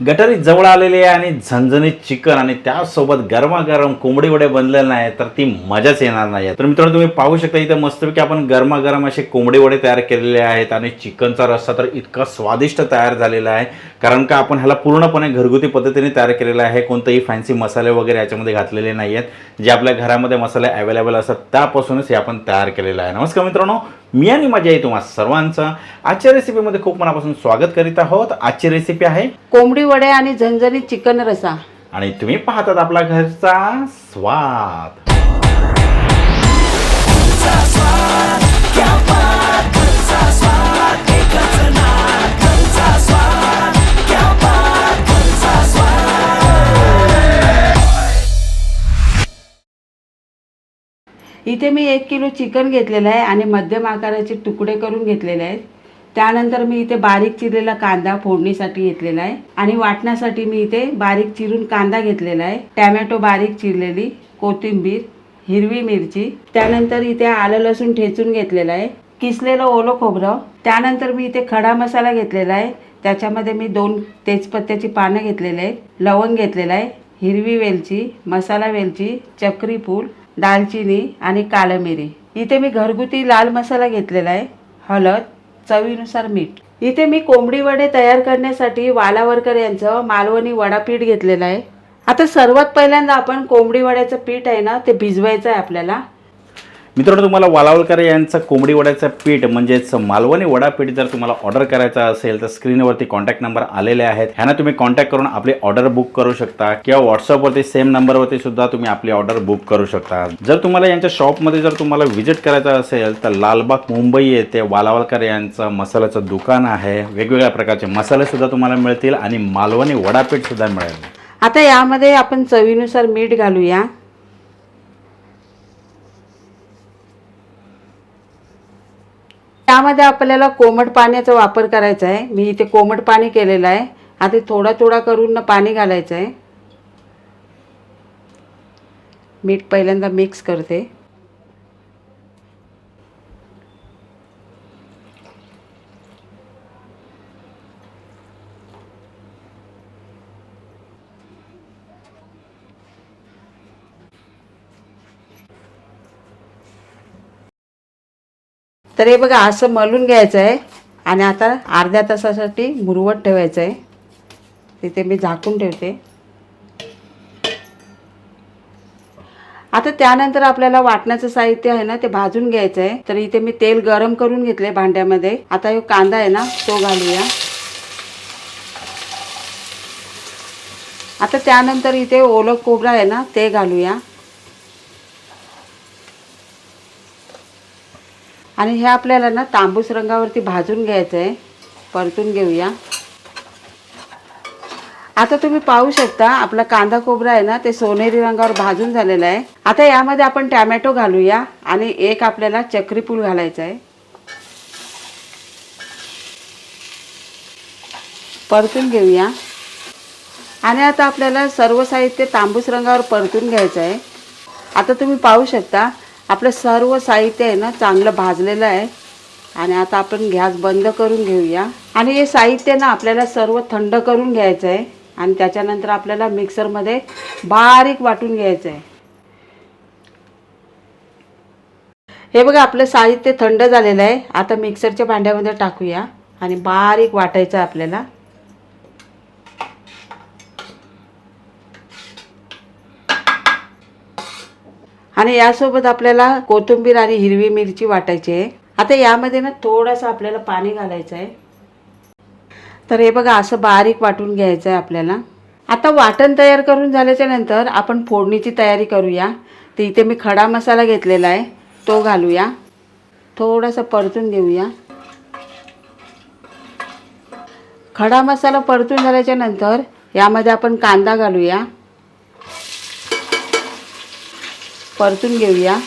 गटारी जवळ आलेली आहे आणि झणझणीत चिकन आणि त्यासोबत गरमागरम कोंबडी वडे बनलेले नाही तर ती मजाच येणार नाही तर मित्रांनो तुम्ही पाहू शकता इथं मस्तपैकी आपण गरमागरम असे कोंबडी वडे तयार केलेले आहेत आणि चिकनचा रस्सा तर इतका स्वादिष्ट तयार झालेला आहे कारण का आपण ह्याला पूर्णपणे घरगुती पद्धतीने तयार केलेला आहे. कोणतेही फॅन्सी मसाले वगैरे याच्यामध्ये घातलेले नाही आहेत जे आपल्या घरामध्ये मसाले अवेलेबल असतात त्यापासूनच हे आपण तयार केलेलं आहे. नमस्कार मित्रांनो मी आणि माझ्या आई तुम्हा सर्वांचं. आजच्या रेसिपीमध्ये खूप मनापासून स्वागत करीत आहोत. आजची रेसिपी आहे कोंबडी वडे आणि झणझणीत चिकन रसा. आणि तुम्ही पाहतात आपला घरचा स्वाद. इथे मी एक किलो चिकन घेतलेलं आहे आणि मध्यम आकाराचे तुकडे करून घेतलेले आहेत. त्यानंतर मी इथे बारीक चिरलेला कांदा फोडणीसाठी घेतलेला आहे. आणि वाटण्यासाठी मी इथे बारीक चिरून कांदा घेतलेला आहे. टॅमॅटो बारीक चिरलेली कोथिंबीर हिरवी मिरची. त्यानंतर इथे आलं लसूण ठेचून घेतलेलं आहे. किसलेलं ओलं खोबरं. त्यानंतर मी इथे खडा मसाला घेतलेला आहे. त्याच्यामध्ये मी दोन तेजपत्त्याची पानं घेतलेली आहेत. लवंग घेतलेलं आहे. हिरवी वेलची मसाला वेलची चक्री फूल दालचिनी आणि काळमिरी. इथे मी घरगुती लाल मसाला घेतलेला आहे. हळद चवीनुसार मीठ. इथे मी कोंबडी वडे तयार करण्यासाठी वालावरकर यांचं मालवणी वडापीठ घेतलेलं आहे. आता सर्वात पहिल्यांदा आपण कोंबडी वड्याचं पीठ आहे ना ते भिजवायचं आहे आपल्याला. मित्रांनो तुम्हाला वालावलकर यांचं कोंबडी वड्याचं पीठ म्हणजेच मालवणी वडापीठ जर तुम्हाला ऑर्डर करायचं असेल तर स्क्रीनवरती कॉन्टॅक्ट नंबर आलेले आहेत. ह्यांना तुम्ही कॉन्टॅक्ट करून आपली ऑर्डर बुक करू शकता किंवा व्हॉट्सअपवरती सेम नंबरवरती सुद्धा तुम्ही आपली ऑर्डर बुक करू शकता. जर तुम्हाला यांच्या शॉपमध्ये जर तुम्हाला व्हिजिट करायचं असेल तर लालबाग मुंबई येथे वालावलकर यांचं मसाल्याचं दुकान आहे. वेगवेगळ्या प्रकारचे मसाले सुद्धा तुम्हाला मिळतील आणि मालवणी वडापीठ सुद्धा मिळेल. आता यामध्ये आपण चवीनुसार मीठ घालूया. त्यामध्ये आपल्याला कोमट पाण्याचा वापर करायचा आहे. मी इथे कोमट पाणी केलेलं आहे. आता थोडा थोडा करून ना पाणी घालायचं आहे. मीठ पहिल्यांदा मिक्स करते. तर हे बघा असं मलून घ्यायचं आहे आणि आता अर्ध्या तासासाठी मुरवत ठेवायचं आहे तिथे मी झाकून ठेवते. आता त्यानंतर आपल्याला वाटण्याचं साहित्य आहे ना ते भाजून घ्यायचं आहे तर इथे मी तेल गरम करून घेतले भांड्यामध्ये. आता हा कांदा आहे ना तो घालूया. आता त्यानंतर इथे ओलं खोबरं आहे ना ते घालूया. आणि हे आपल्याला ना तांबूस रंगावरती भाजून घ्यायचं आहे परतून घेऊया. आता तुम्ही पाहू शकता आपला कांदा खोबरा आहे ना ते सोनेरी रंगावर भाजून झालेला आहे. आता यामध्ये आपण टॅमॅटो घालूया आणि एक आपल्याला चक्रीपूल घालायचा घालायचं आहे. परतून घेऊया. आणि आता आपल्याला सर्व साहित्य तांबूस रंगावर परतून घ्यायचं आहे. आता तुम्ही पाहू शकता आपलं सर्व साहित्य आहे ना चांगलं भाजलेलं आहे. आणि आता आपण गॅस बंद करून घेऊया. आणि हे साहित्य ना आपल्याला सर्व थंड करून घ्यायचं आहे आणि त्याच्यानंतर आपल्याला मिक्सरमध्ये बारीक वाटून घ्यायचं आहे हे बघा आपलं साहित्य थंड झालेलं आहे. आता मिक्सरच्या भांड्यामध्ये टाकूया. आणि बारीक वाटायचं आहे आपल्याला. आणि यासोबत आपल्याला कोथिंबीर आणि हिरवी मिरची वाटायची आहे. आता यामध्ये ना थोडंसं आपल्याला पाणी घालायचं आहे. तर हे बघा असं बारीक वाटून घ्यायचं आहे आपल्याला. आता वाटण तयार करून झाल्याच्यानंतर आपण फोडणीची तयारी करूया. तर इथे मी खडा मसाला घेतलेला आहे तो घालूया. थोडासा परतून घेऊया. खडा मसाला परतून झाल्याच्यानंतर यामध्ये आपण कांदा घालूया. परतून घेऊया.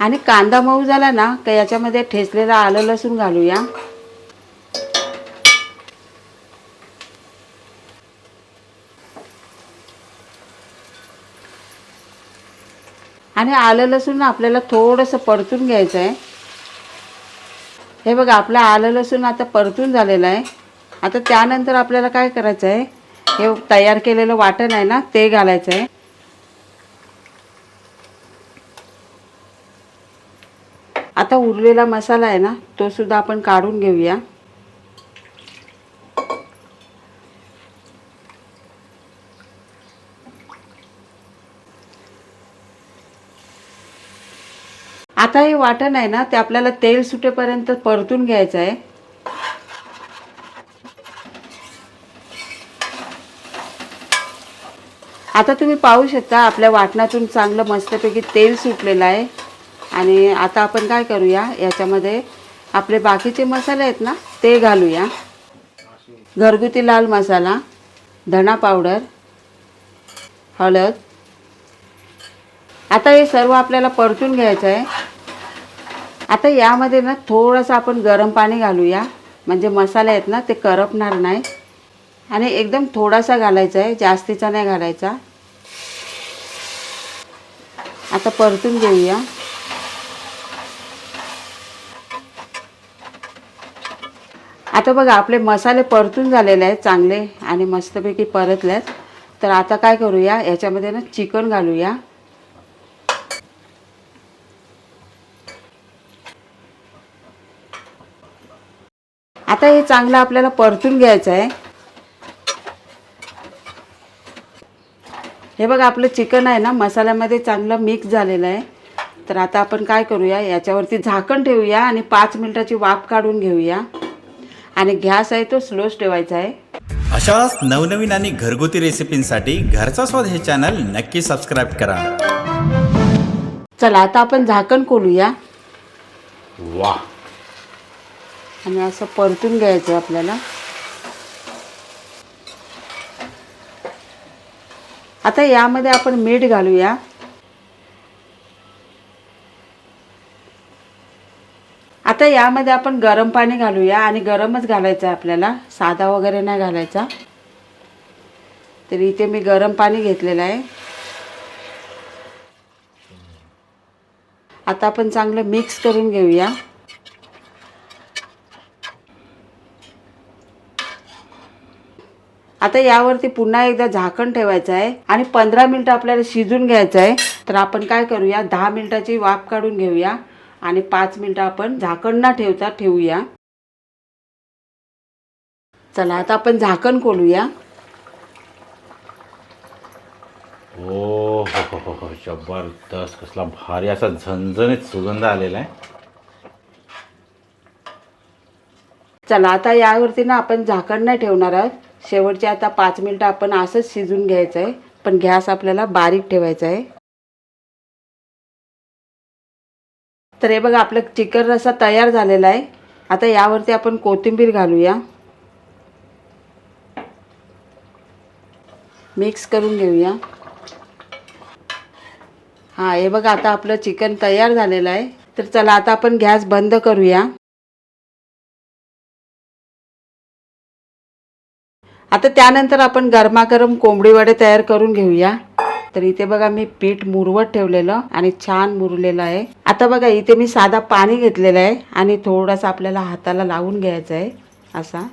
आणि कांदा मऊ झाला ना का याच्यामध्ये ठेचलेला आलं लसूण घालूया. आणि आलं लसूण आपल्याला थोडंसं परतून घ्यायचं आहे हे बघा आपलं आलं लसूण आता परतून झालेलं आहे. आता त्यानंतर आपल्याला काय करायचं आहे हे तयार केलेलं वाटण आहे ना ते घालायचं आहे आता उरलेला मसाला आहे ना तो सुद्धा आपण काढून घेऊया. आता हे वाटण आहे ना ते आपल्याला तेल सुटेपर्यंत परतून घ्यायचं आहे आता तुम्ही पाहू शकता आपल्या वाटणातून चांगलं मस्तपैकी तेल सुटलेलं आहे. आणि आता आपण काय करूया याच्यामध्ये आपले बाकीचे मसाले आहेत ना ते घालूया. घरगुती लाल मसाला धणा पावडर हळद. आता हे सर्व आपल्याला परतून घ्यायचं आहे. आता यामध्ये ना थोडंसं आपण गरम पाणी घालूया. म्हणजे मसाले आहेत ना ते करपणार नाही. आणि एकदम थोडासा घालायचा आहे जास्तीचा नाही घालायचा. आता परतून घेऊया. आता बघा आपले मसाले परतून झालेले आहेत चांगले आणि मस्तपैकी परतले आहेत तर आता काय करूया याच्यामध्ये ना चिकन घालूया. आता हे चांगलं आपल्याला परतून घ्यायचं आहे. हे बघा आपलं चिकन आहे ना मसाल्यामध्ये चांगलं मिक्स झालेलं आहे. तर आता आपण काय करूया याच्यावरती झाकण ठेवूया आणि पाच मिनिटाची वाफ काढून घेऊया. आणि गॅस आहे तो स्लोच ठेवायचा आहे. अशाच नवनवीन आणि घरगुती रेसिपींसाठी घरचा स्वाद हे चॅनल नक्की सबस्क्राईब करा. चला आता आपण झाकण खोलूया. वा आणि असं परतून घ्यायचं आपल्याला. आता यामध्ये आपण मीठ घालूया. आता यामध्ये आपण गरम पाणी घालूया आणि गरमच घालायचं आहे आपल्याला. साधा वगैरे नाही घालायचा. तर इथे मी गरम पाणी घेतलेलं आहे. आता आपण चांगलं मिक्स करून घेऊया. आता यावरती पुन्हा एकदा झाकण ठेवायचं आहे आणि पंधरा मिनटं आपल्याला शिजून घ्यायचं आहे. तर आपण काय करूया? दहा मिनिटाची वाफ काढून घेऊया आणि पाच मिनटं आपण झाकण न ठेवता ठेवूया. चला आता आपण झाकण खोलूया. ओ हो हो हो हो जबरदस्त. कसला भारी असा झणझणीत सुगंध आलेला आहे. चला आता यावरती ना आपण झाकण नाही ठेवणार आहोत. शेवटचे आता पाच मिनटं आपण असंच शिजून घ्यायचं आहे पण गॅस आपल्याला बारीक ठेवायचा आहे तर हे बघा आपलं चिकन रसा तयार झालेला आहे आता यावरती आपण कोथिंबीर घालूया. मिक्स करून घेऊया. हां हे बघा आता आपलं चिकन तयार झालेलं आहे तर चला आता आपण गॅस बंद करूया. आता त्यानंतर आपण गरमागरम कोंबडी वडे तयार करून घेऊया. तर इथे बघा मी पीठ मुरवत ठेवलेलं आणि छान मुरलेलं आहे. आता बघा इथे मी साधा पाणी घेतलेलं आहे आणि थोडासा आपल्याला हाताला लावून घ्यायचं आहे असा.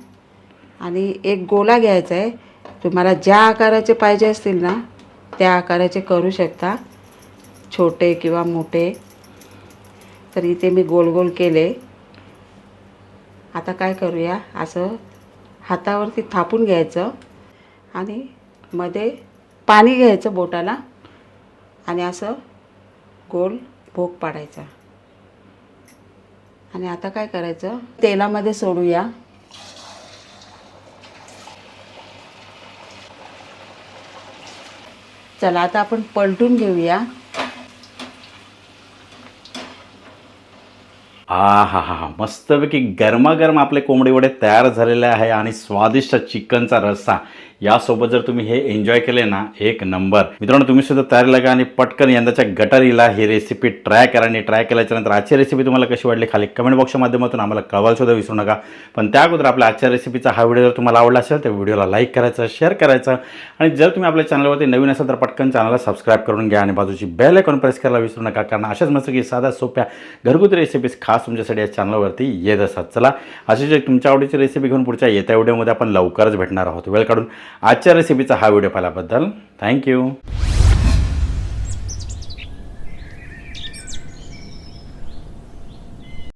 आणि एक गोला घ्यायचा आहे. तुम्हाला ज्या आकाराचे पाहिजे असतील ना त्या आकाराचे करू शकता. छोटे किंवा मोठे. तर इथे मी गोल गोल केले. आता काय करूया? असं हातावरती थापून घ्यायचं आणि मध्ये पाणी घ्यायचं बोटाला आणि असं गोल भोग पाडायचा. आणि आता काय करायचं? तेलामध्ये सोडूया. चला आता आपण पलटून घेऊया. आ हा हा हा मस्तपैकी गरमागरम आपले कोंबडी वडे तयार झालेले आहे आणि स्वादिष्ट चिकनचा रस्सा. यासोबत जर तुम्ही हे एन्जॉय केले ना एक नंबर. मित्रांनो तुम्ही सुद्धा तयार लागा आणि पटकन यंदाच्या गटारीला ही रेसिपी ट्राय करा आणि ट्राय केल्याच्यानंतर आजची रेसिपी तुम्हाला कशी वाटली खाली कमेंट बॉक्सच्या माध्यमातून आम्हाला कळवायला सुद्धा विसरू नका. पण त्या अगोदर आपल्या आजच्या रेसिपीचा हा व्हिडिओ जर तुम्हाला आवडला असेल तर व्हिडिओला लाईक करायचा शेअर करायचं. आणि जर तुम्ही आपल्या चॅनलवरती नवीन असाल तर पटकन चॅनलला सबस्क्राईब करून घ्या आणि बाजूची बेल आयकॉन प्रेस करायला विसरू नका. कारण अशाच मस्त की साध्या सोप्या घरगुती रेसिपीज खास खास तुमच्यासाठी या चॅनलवरती येत असतात. चला अशीच एक तुमच्या आवडीची रेसिपी घेऊन पुढच्या येत्या व्हिडिओमध्ये आपण लवकरच भेटणार आहोत. वेळ काढून आजच्या रेसिपीचा हा व्हिडिओ पाहिल्याबद्दल थँक्यू